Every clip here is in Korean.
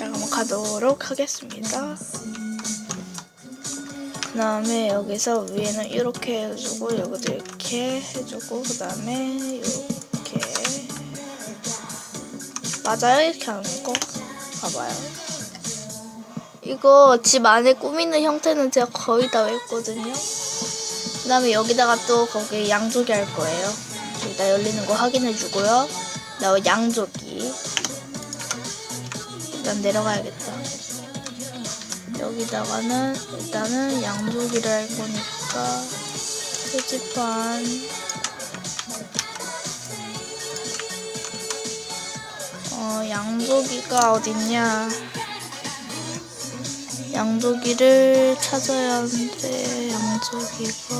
자, 한번 가도록 하겠습니다. 그 다음에 여기서 위에는 이렇게 해주고 여기도 이렇게 해주고 그 다음에 이렇게 맞아요? 이렇게 하는 거? 봐봐요. 이거 집 안에 꾸미는 형태는 제가 거의 다 했거든요. 그 다음에 여기다가 또 거기 양조기 할 거예요. 여기다 열리는 거 확인해 주고요. 나 양조기. 일단 내려가야겠다. 여기다가는 일단은 양조기를 할 거니까 표지판. 어 양조기가 어딨냐? 양조기를 찾아야 하는데 양조기가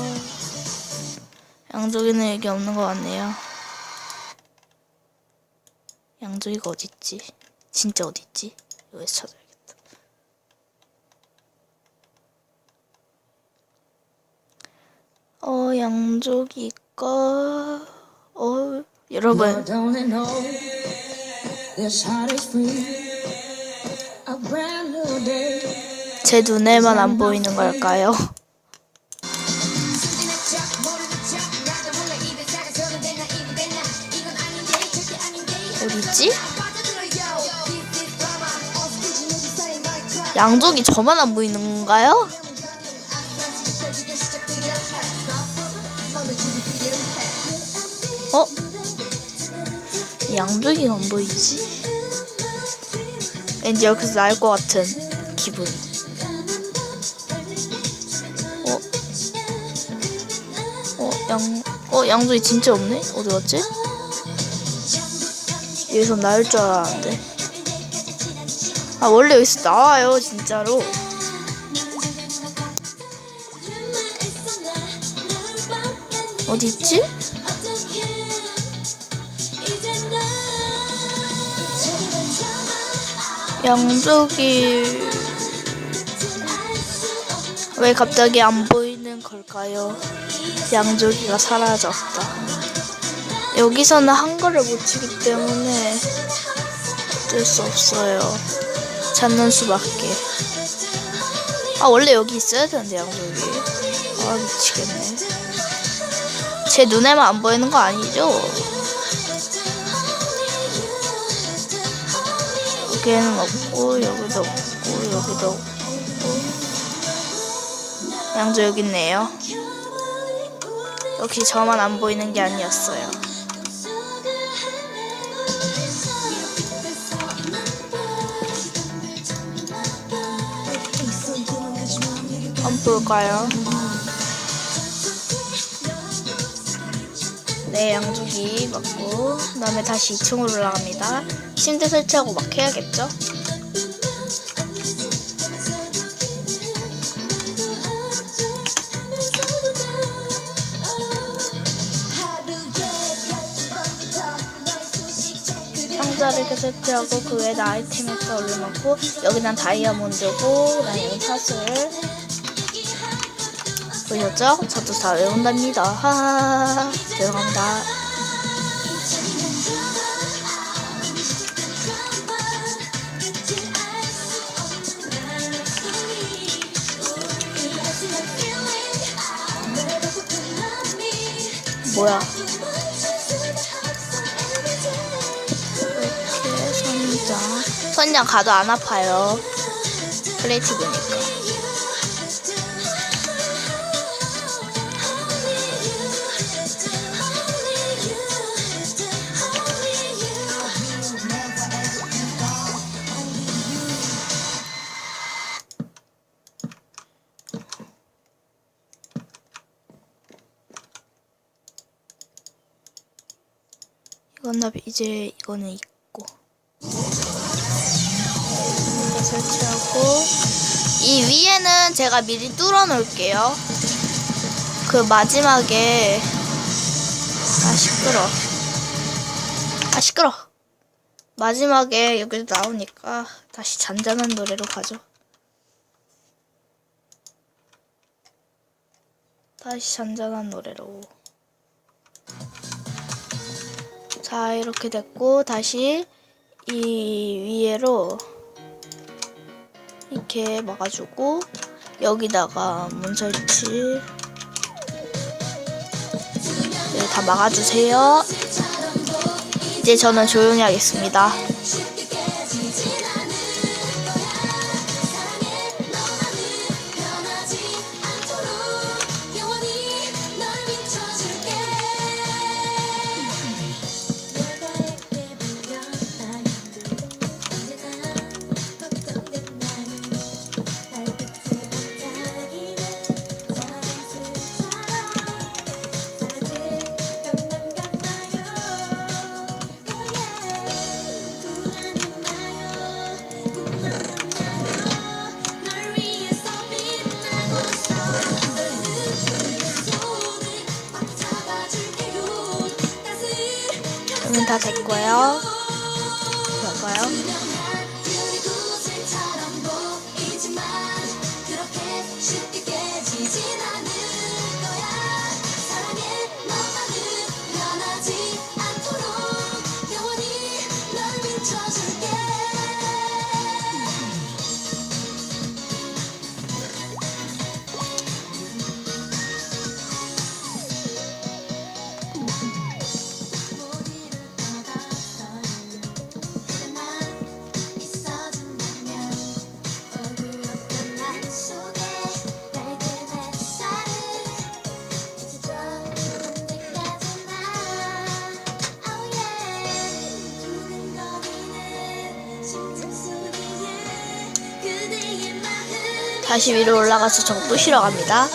양조기는 여기 없는 것 같네요. 양조기가 어딨지 진짜 어딨지 여기서 찾아야겠다 어 양조기가 어 여러분. 제 눈에만 안 보이는 걸까요? 어딨지? 양쪽이 저만 안 보이는 건가요? 어? 양쪽이가 안 보이지? 왠지 여기서 날것 같은 기분. 어? 어, 양, 어, 양쪽이 진짜 없네? 어디 갔지? 여기서 나올 줄 알았는데. 아, 원래 여기서 나와요, 진짜로. 어디 있지? 양쪽이 왜 갑자기 안 보이는 걸까요? 양조기가 사라졌다. 여기서는 한글을 못 치기 때문에 어쩔 수 없어요. 찾는 수밖에. 아 원래 여기 있어야 되는데 양조기. 아 미치겠네. 제 눈에만 안 보이는 거 아니죠? 여기에는 없고 여기도 없고 여기도 없고 양조 여기 있네요. 역시 저만 안 보이는 게 아니었어요. 한번 볼까요? 네, 양조기 맞고 그 다음에 다시 2층으로 올라갑니다. 침대 설치하고 막 해야겠죠? 상자를 이렇게 설치하고 그 외에다 아이템 에서 올려놓고 여기는 다이아몬드고 그다음에 사슬 보셨죠? 저도 다 외운답니다. 하하하 죄송합니다. 뭐야? 이렇게 선장 선장 가도 안 아파요. 플레이티브니까. 나 이제 이거는 있고 이렇게 설치하고 이 위에는 제가 미리 뚫어 놓을게요. 그 마지막에 아 시끄러. 아 시끄러. 마지막에 여기서 나오니까 다시 잔잔한 노래로 가죠. 다시 잔잔한 노래로. 자 이렇게 됐고 다시 이 위에로 이렇게 막아주고 여기다가 문 설치 네, 다 막아주세요. 이제 저는 조용히 하겠습니다. 다 됐고요. 다시 위로 올라가서 저 부시러 갑니다.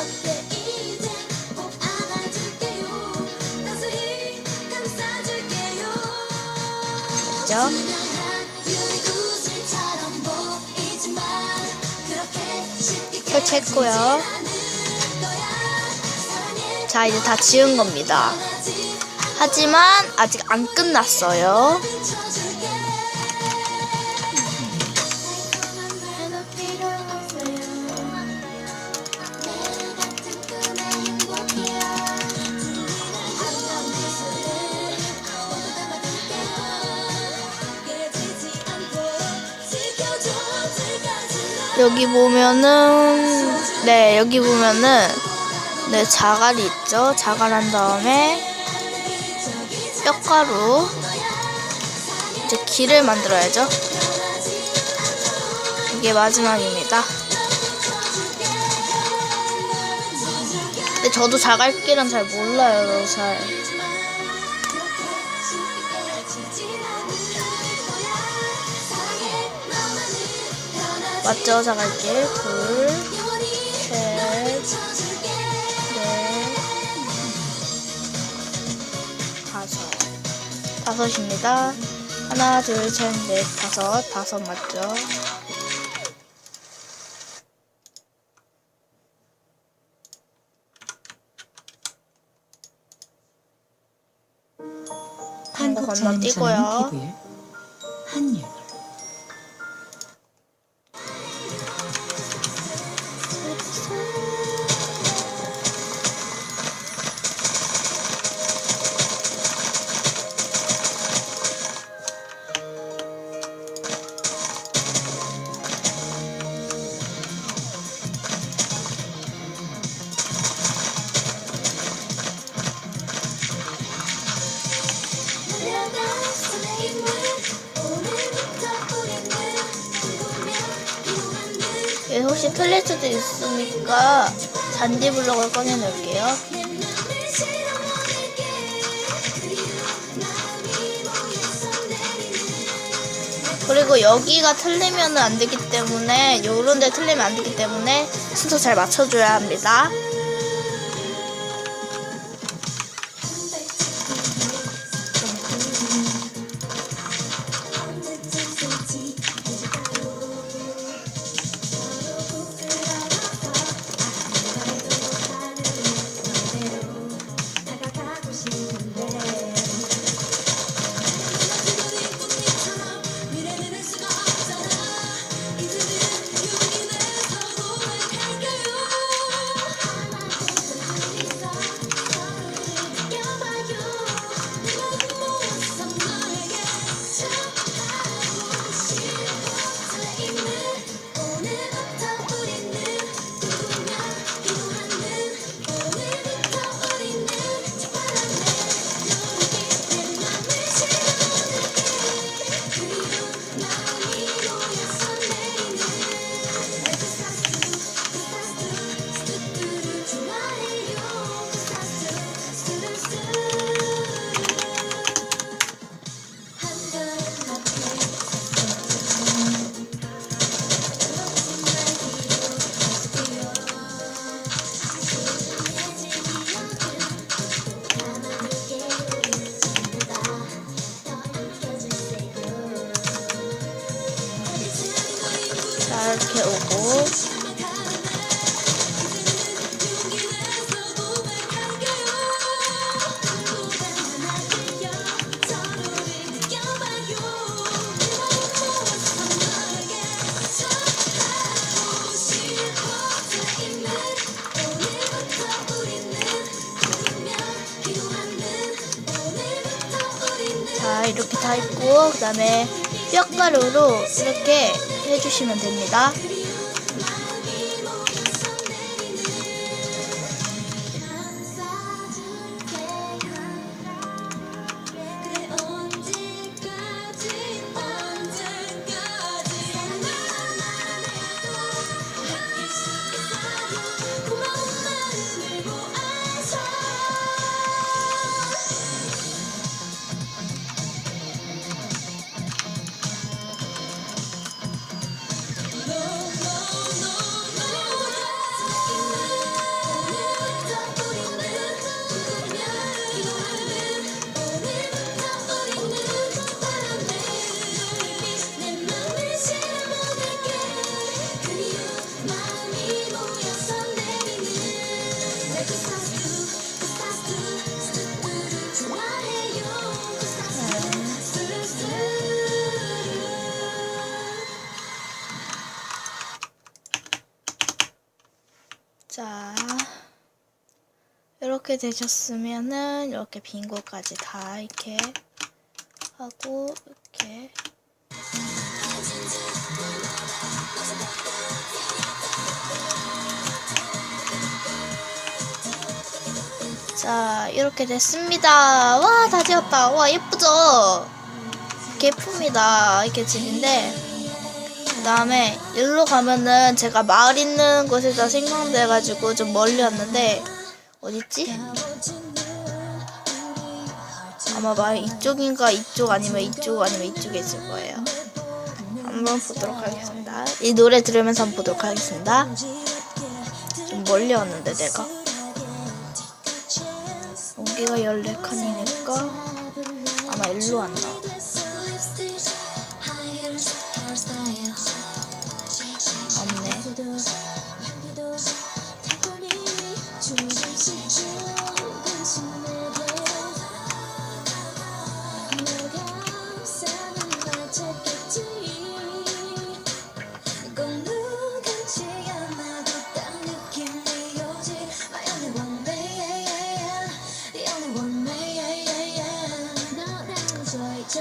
됐죠? 설치했고요. 자, 이제 다 지은 겁니다. 하지만 아직 안 끝났어요. 여기 보면은 네 여기 보면은 네 자갈이 있죠? 자갈한 다음에 뼈가루. 이제 길을 만들어야죠. 이게 마지막입니다. 근데 저도 자갈길은 잘 몰라요 잘 맞죠 자갈길 둘 셋, 넷, 다섯. 다섯입니다. 하나, 둘, 셋, 넷, 다섯. 다섯 맞죠? 한국 건너뛰고요. 한율 예, 혹시 틀릴 수도 있으니까 잔디 블럭을 꺼내놓을게요. 그리고 여기가 틀리면 안 되기 때문에 요런 데 틀리면 안 되기 때문에 순서 잘 맞춰줘야 합니다. 이렇게 다 있고 그 다음에 뼈가루로 이렇게 해주시면 됩니다. 이렇게 되셨으면은 이렇게 빈 곳까지 다 이렇게 하고 이렇게. 자 이렇게 됐습니다. 와다 지었다. 와 예쁘죠? 예쁩니다. 이렇게 집인데 그 다음에 일로 가면은 제가 마을 있는 곳에다 생성돼가지고 좀 멀리 왔는데 어딨지? 아마 마을 이쪽인가 이쪽 아니면 이쪽 아니면 이쪽에 있을 거예요. 한번 보도록 하겠습니다. 이 노래 들으면서 한번 보도록 하겠습니다. 좀 멀리 왔는데 내가. 여기가 14칸이니까 아마 일로 왔나? 없네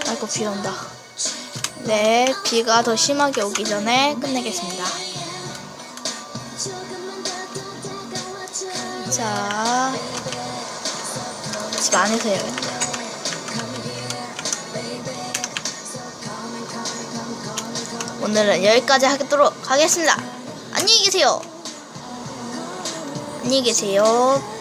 아이고 비 온다 네 비가 더 심하게 오기 전에 끝내겠습니다 자, 집 안에서 해야겠다. 오늘은 여기까지 하도록 하겠습니다. 안녕히 계세요. 안녕히 계세요.